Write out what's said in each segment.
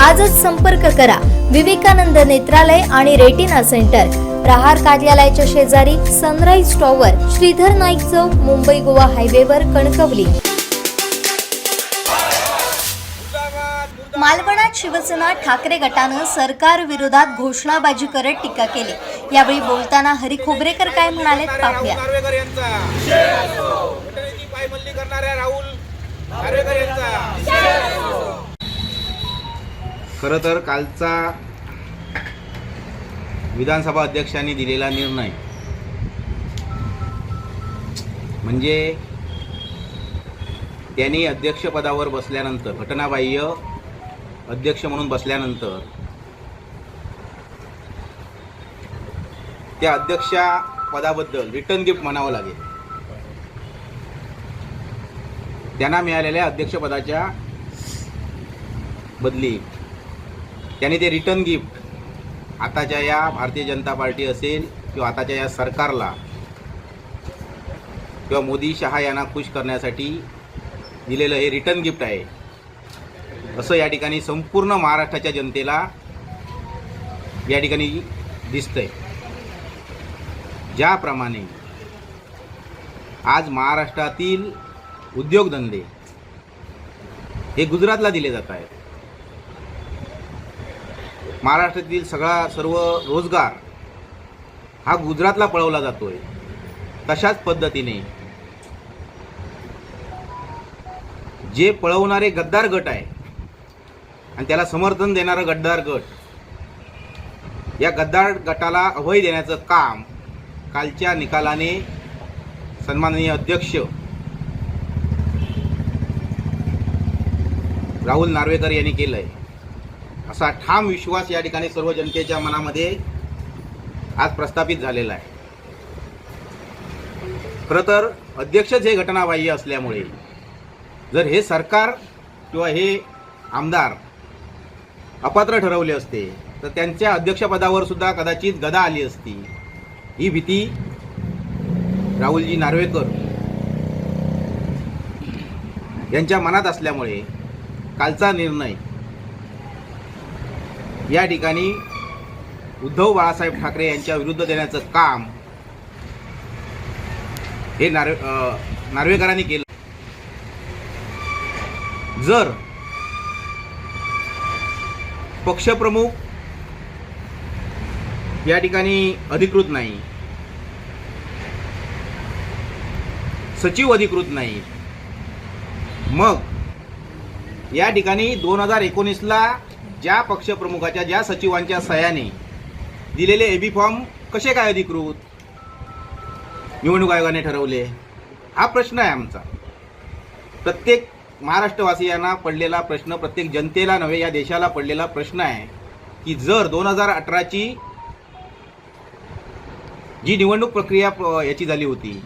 आजच संपर्क करा. विवेकानंद नेत्रालय आणि रेटिना सेंटर. प्रहार कार्यालयाच्या शेजारी सनराईज टॉवर श्रीधर नाईक चौक मुंबई गोवा हायवेवर कणकवली. मालवणात शिवसेना ठाकरे गटानं सरकार विरोधात घोषणाबाजी करत टीका केली. यावेळी बोलताना हरी खोबरेकर काय म्हणाले पाहूया. करणाऱ्या राहुल यांचा. खरं तर कालचा विधानसभा अध्यक्षांनी दिलेला निर्णय म्हणजे त्यांनी अध्यक्षपदावर बसल्यानंतर घटनाबाह्य अध्यक्ष म्हणून बसल्यानंतर त्या अध्यक्षा पदाबद्दल रिटर्न गिफ्ट म्हणावं लागेल. त्यांना मिळालेल्या अध्यक्षपदाच्या बदली त्यांनी ते रिटर्न गिफ्ट आताच्या या भारतीय जनता पार्टी असेल किंवा आताच्या या सरकारला किंवा मोदी शहा यांना खुश करण्यासाठी दिलेलं हे रिटर्न गिफ्ट आहे. असं या ठिकाणी संपूर्ण महाराष्ट्राच्या जनतेला या ठिकाणी दिसतंय. ज्याप्रमाणे आज महाराष्ट्रातील उद्योगधंदे हे गुजरातला दिले जात आहेत. महाराष्ट्रातील सगळा सर्व रोजगार हा गुजरातला पळवला जातोय. तशाच पद्धतीने जे पळवणारे गद्दार गट आहे आणि त्याला समर्थन देणारा गद्दार गट या गद्दार गटाला अभय देण्याचं काम कालच्या निकालाने सन्माननीय अध्यक्ष राहुल नार्वेकर यांनी केलं आहे असा ठाम विश्वास या ठिकाणी सर्व जनतेच्या मनामध्ये आज प्रस्थापित झालेला आहे. खरं तर अध्यक्षच हे घटनाबाह्य असल्यामुळे जर हे सरकार किंवा हे आमदार अपात्र ठरवले असते तर त्यांच्या अध्यक्षपदावर सुद्धा कदाचित गदा आली असती. ही भीती राहुलजी नार्वेकर यांच्या मनात असल्यामुळे कालचा निर्णय या ठिकाणी उद्धव बाळासाहेब ठाकरे यांच्या विरुद्ध देण्याचं काम हे नार्वे नार्वेकरांनी केलं. जर पक्षप्रमुख या ठिकाणी अधिकृत नाही सचिव अधिकृत नाही मग या ठिकाणी दोन हजार एकोणीसला ज्या पक्षप्रमुखाच्या ज्या सचिवांच्या सह्याने दिलेले एबी फॉर्म कसे काय अधिकृत? निवडणूक आयोगाने ठरवले. हा प्रश्न आहे आमचा. प्रत्येक महाराष्ट्रवासियांना पडलेला प्रश्न प्रत्येक जनतेला नव्हे या देशाला पडलेला प्रश्न आहे की जर दोन हजार अठराची जी निवडणूक प्रक्रिया प- याची झाली होती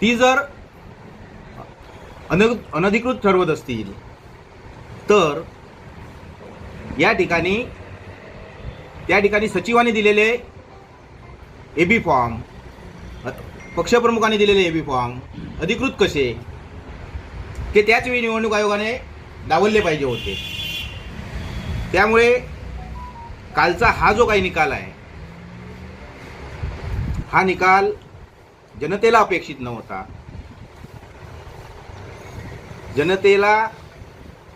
ती जर अन अनधिकृत ठरवत असतील तर या ठिकाणी त्या ठिकाणी सचिवांनी दिलेले ए बी फॉर्म पक्षप्रमुखांनी दिलेले ए बी फॉर्म अधिकृत कसे? ते त्याचवेळी निवडणूक आयोगाने डावलले पाहिजे होते. त्यामुळे कालचा हा जो काही निकाल आहे हा निकाल जनतेला अपेक्षित नव्हता. जनतेला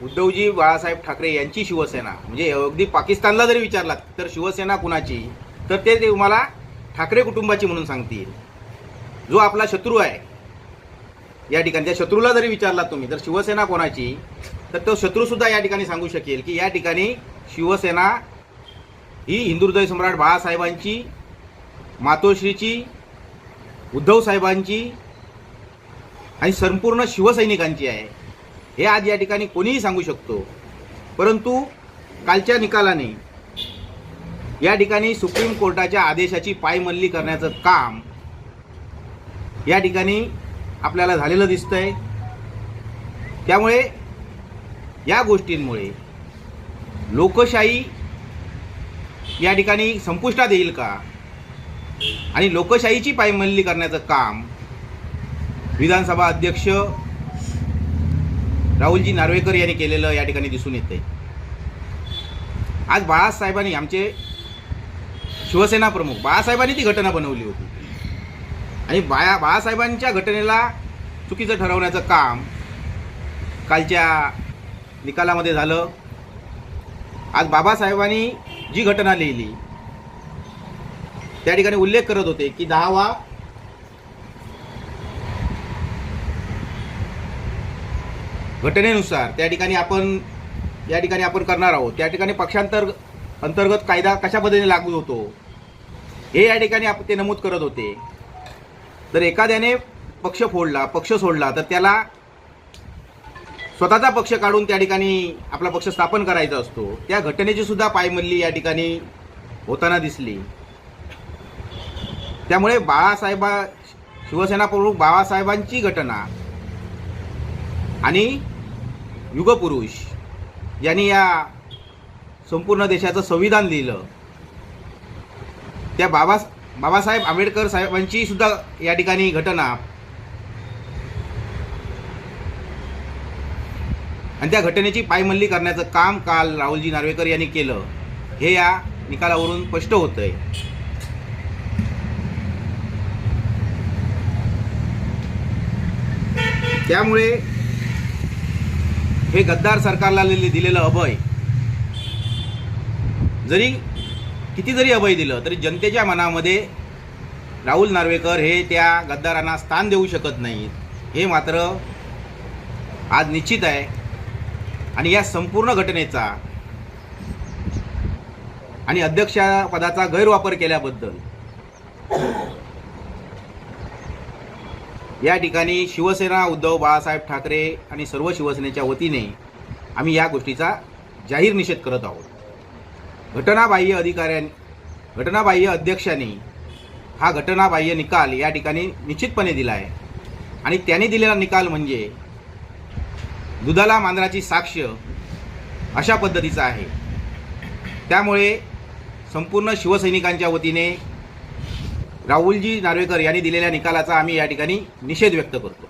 उद्धवजी बाळासाहेब ठाकरे यांची शिवसेना. म्हणजे अगदी पाकिस्तानला जरी विचारलात तर शिवसेना कुणाची? तर ते तुम्हाला ठाकरे कुटुंबाची म्हणून सांगतील. जो आपला शत्रू आहे या ठिकाणी त्या शत्रूला जरी विचारलात तुम्ही तर शिवसेना कोणाची? तर तो शत्रूसुद्धा या ठिकाणी सांगू शकेल की या ठिकाणी शिवसेना ही हिंदू सम्राट बाळासाहेबांची मातोश्रीची उद्धव साहेबांची आणि संपूर्ण शिवसैनिकांची आहे. हे आज या ठिकाणी कोणीही सांगू शकतो. परंतु कालच्या निकालाने या ठिकाणी सुप्रीम कोर्टाच्या आदेशाची पायमल्ली करण्याचं काम या ठिकाणी आपल्याला झालेलं दिसतंय. त्यामुळे या गोष्टींमुळे लोकशाही या ठिकाणी संपुष्टात येईल का? आणि लोकशाहीची पायमल्ली करण्याचं काम विधानसभा अध्यक्ष राहुलजी नार्वेकर यांनी केलेलं या ठिकाणी दिसून येते आज बाळासाहेबांनी आमचे शिवसेना प्रमुख बाळासाहेबांनी ती घटना बनवली होती. आणि बाया बाळासाहेबांच्या घटनेला चुकीचं ठरवण्याचं काम कालच्या निकालामध्ये झालं. आज बाबासाहेबांनी जी घटना लिहिली त्या ठिकाणी उल्लेख करत होते की दहावा घटनेनुसार त्या ठिकाणी आपण या ठिकाणी आपण करणार आहोत. त्या ठिकाणी पक्षांतर अंतर्गत कायदा कशा पद्धतीने लागू होतो हे या ठिकाणी आप ते नमूद करत होते. तर एखाद्याने पक्ष फोडला पक्ष सोडला तर त्याला स्वतःचा पक्ष काढून त्या ठिकाणी आपला पक्ष स्थापन करायचा असतो. त्या घटनेची सुद्धा पायमल्ली या ठिकाणी होताना दिसली. त्यामुळे बाळासाहेबा शिवसेना प्रमुख बाळासाहेबांची घटना आणि युगपुरुष यांनी या संपूर्ण देशाचं संविधान लिहिलं. त्या बाबा बाबासाहेब आंबेडकर साहेबांची सुद्धा या ठिकाणी घटना. आणि त्या घटनेची पायमल्ली करण्याचं काम काल राहुलजी नार्वेकर यांनी केलं. हे या निकालावरून स्पष्ट होतंय. त्यामुळे हे गद्दार सरकारला लिहिले- दिलेलं अभय. जरी किती जरी अभय दिलं तरी जनतेच्या मनामध्ये राहुल नार्वेकर हे त्या गद्दारांना स्थान देऊ शकत नाहीत. हे मात्र आज निश्चित आहे. आणि या संपूर्ण घटनेचा आणि अध्यक्षपदाचा गैरवापर केल्याबद्दल या ठिकाणी शिवसेना उद्धव बाळासाहेब ठाकरे आणि सर्व शिवसेनेच्या वतीने आम्ही या गोष्टीचा जाहीर निषेध करत आहोत. घटनाबाह्य अधिकाऱ्यां घटनाबाह्य अध्यक्षांनी हा घटनाबाह्य निकाल या ठिकाणी निश्चितपणे दिला आहे. आणि त्यांनी दिलेला निकाल म्हणजे दुधाला मांजराची साक्ष अशा पद्धतीचा आहे. त्यामुळे संपूर्ण शिवसैनिकांच्या वतीने राहुलजी नार्वेकर यांनी दिलेल्या निकालाचा आम्ही या ठिकाणी निषेध व्यक्त करतो.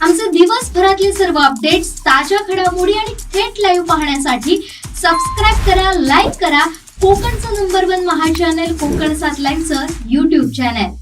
आमचे दिवसभरातले सर्व अपडेट्स ताज्या घडामोडी आणि थेट लाईव्ह पाहण्यासाठी सबस्क्राईब करा लाईक करा. कोकणचं नंबर वन महा चॅनल कोकण सात लाईव्हचं युट्यूब चॅनल